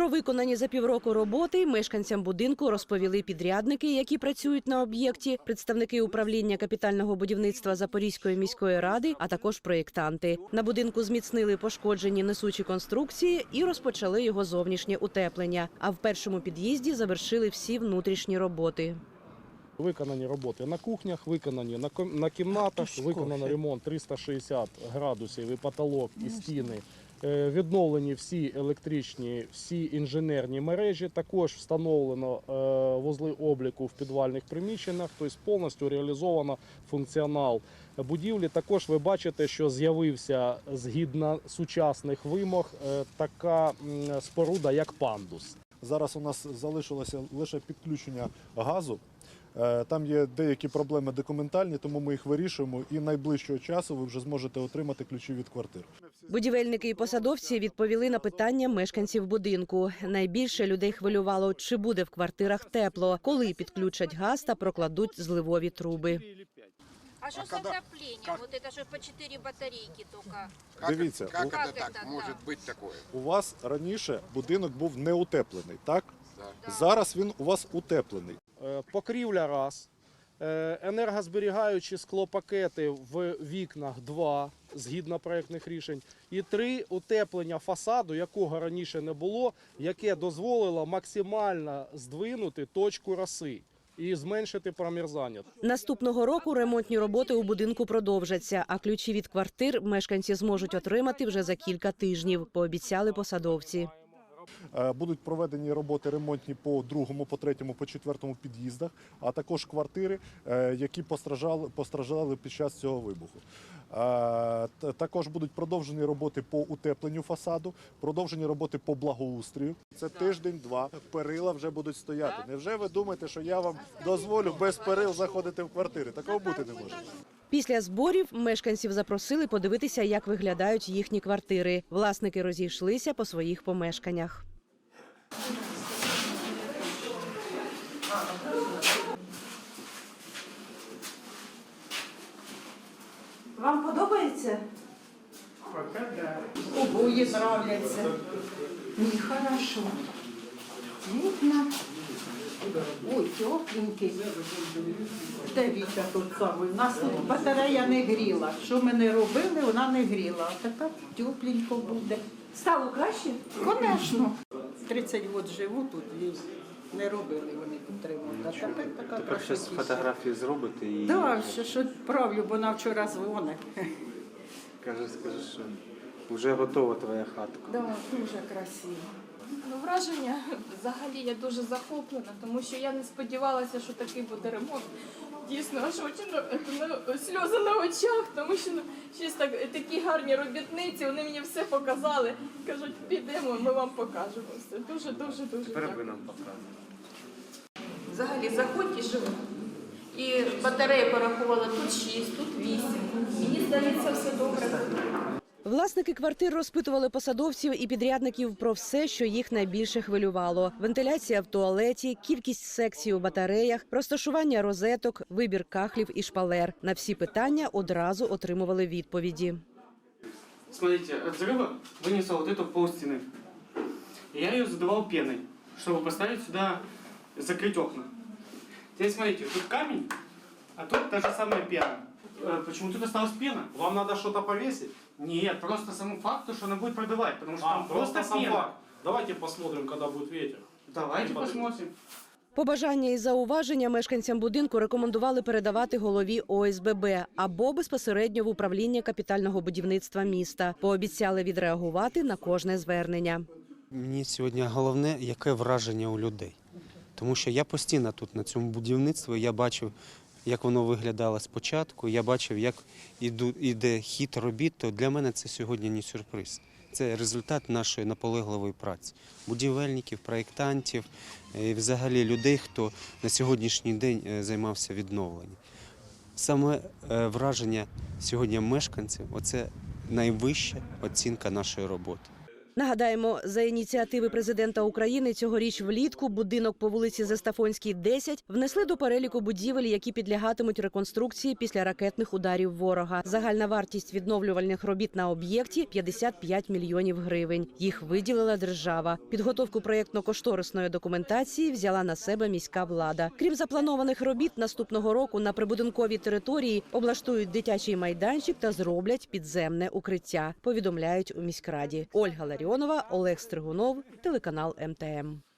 Про виконані за півроку роботи мешканцям будинку розповіли підрядники, які працюють на об'єкті, представники управління капітального будівництва Запорізької міської ради, а також проєктанти. На будинку зміцнили пошкоджені несучі конструкції і розпочали його зовнішнє утеплення. А в першому під'їзді завершили всі внутрішні роботи. Виконані роботи на кухнях, виконані на, кімнатах, виконано ремонт 360 градусів і потолок, і стіни. Е, Відновлені всі електричні, всі інженерні мережі. Також встановлено е, вузли обліку в підвальних приміщеннях, тобто повністю реалізовано функціонал будівлі. Також ви бачите, що з'явився згідно сучасних вимог е, така споруда, як пандус. Зараз у нас залишилося лише підключення газу. Там є деякі проблеми документальні, тому ми їх вирішуємо. І найближчого часу ви вже зможете отримати ключі від квартир. Будівельники і посадовці відповіли на питання мешканців будинку. Найбільше людей хвилювало, чи буде в квартирах тепло, коли підключать газ та прокладуть зливові труби. А что с отоплением? Вот это же по 4 батарейки только. Как, Дивіться, это, как у- это Как так это, может да. быть такое? У вас раніше будинок був не утеплений, так? Да. Зараз він у вас утеплений. Е, покрівля раз, е, енергозберігаючі склопакети в вікнах два, згідно проєктних рішень, і три утеплення фасаду, якого раніше не було, яке дозволило максимально здвинути точку роси і зменшити промерзання. Наступного року ремонтні роботи у будинку продовжаться, а ключі від квартир мешканці зможуть отримати вже за кілька тижнів. Пообіцяли посадовці. Е, Будуть проведені роботи ремонтні по другому, по третьому, по четвертому під'їздах, а також квартири, е, які постраждали, постраждали під час цього вибуху. Е, Також будуть продовжені роботи по утепленню фасаду, продовжені роботи по благоустрію. Це тиждень-два. Перила вже будуть стояти. Невже ви думаєте, що я вам дозволю без перил заходити в квартири? Такого бути не може. Після зборів мешканців запросили подивитися, як виглядають їхні квартири. Власники розійшлися по своїх помешканнях. Вам подобається? Обои нравляться. Мне хорошо. Видно? Ой, тепленький. Де Віка тут самий? У нас батарея не гріла. Що ми не робили, вона не гріла. А тепер тепленько буде. Стало краще? Звісно. 30 років живу тут не робили вони тут ремонт. А тепер така Тепер щось фотографії зробите і Так, що, що правлю, бо вона вчора дзвонить. каже, скажи, що вже готова твоя хатка. Да, дуже красиво. Ну, враження взагалі я дуже захоплена, тому що я не сподівалася, що такий буде ремонт. Дійсно, аж очі на- сльози на очах, тому що ну, щось так, такі гарні робітниці, вони мені все показали. Кажуть, підемо, ми вам покажемо все. Дуже, дуже, дуже Тепер ви дякую. нам показуєте. Взагалі заходь і живи. І батарея порахувала тут 6, тут 8. Мені здається, все добре. Власники квартир розпитували посадовців і підрядників про все, що їх найбільше хвилювало: вентиляція в туалеті, кількість секцій у батареях, розташування розеток, вибір кахлів і шпалер. На всі питання одразу отримували відповіді. Смотрите, от взрыва вынесла вот эту полстены. И я ее задувал пеной, чтобы поставить сюда, закрыть окна. Теперь смотрите, тут камень, а тут та же самая пена. Э, Почему тут осталась пена? Вам треба щось повісити? Нет, просто самому факту, что она будет продувать, потому что А, там просто, пена. Давайте посмотрим, коли буде ветер. Давайте посмотрим. Побажання і зауваження мешканцям будинку рекомендували передавати голові ОСББ або безпосередньо в управління капітального будівництва міста. Пообіцяли відреагувати на кожне звернення. Мені сьогодні головне, яке враження у людей. Тому що я постійно тут на цьому будівництві, я бачив, як воно виглядало спочатку, я бачив, як іде хід робіт, то для мене це сьогодні не сюрприз. Це результат нашої наполегливої праці. Будівельників, проєктантів, і взагалі людей, хто на сьогоднішній день е, займався відновленням. Саме е, враження сьогодні мешканців оце найвища оцінка нашої роботи. Нагадаємо, за ініціативи президента України цьогоріч влітку будинок по вулиці Застафонській, 10 внесли до переліку будівель, які підлягатимуть реконструкції після ракетних ударів ворога. Загальна вартість відновлювальних робіт на об'єкті 55 мільйонів гривень. Їх виділила держава. Підготовку проєктно-кошторисної документації взяла на себе міська влада. Крім запланованих робіт, наступного року на прибудинковій території облаштують дитячий майданчик та зроблять підземне укриття. Повідомляють у міськраді. Ольга Ларіонова, Олег Стригунов, телеканал МТМ.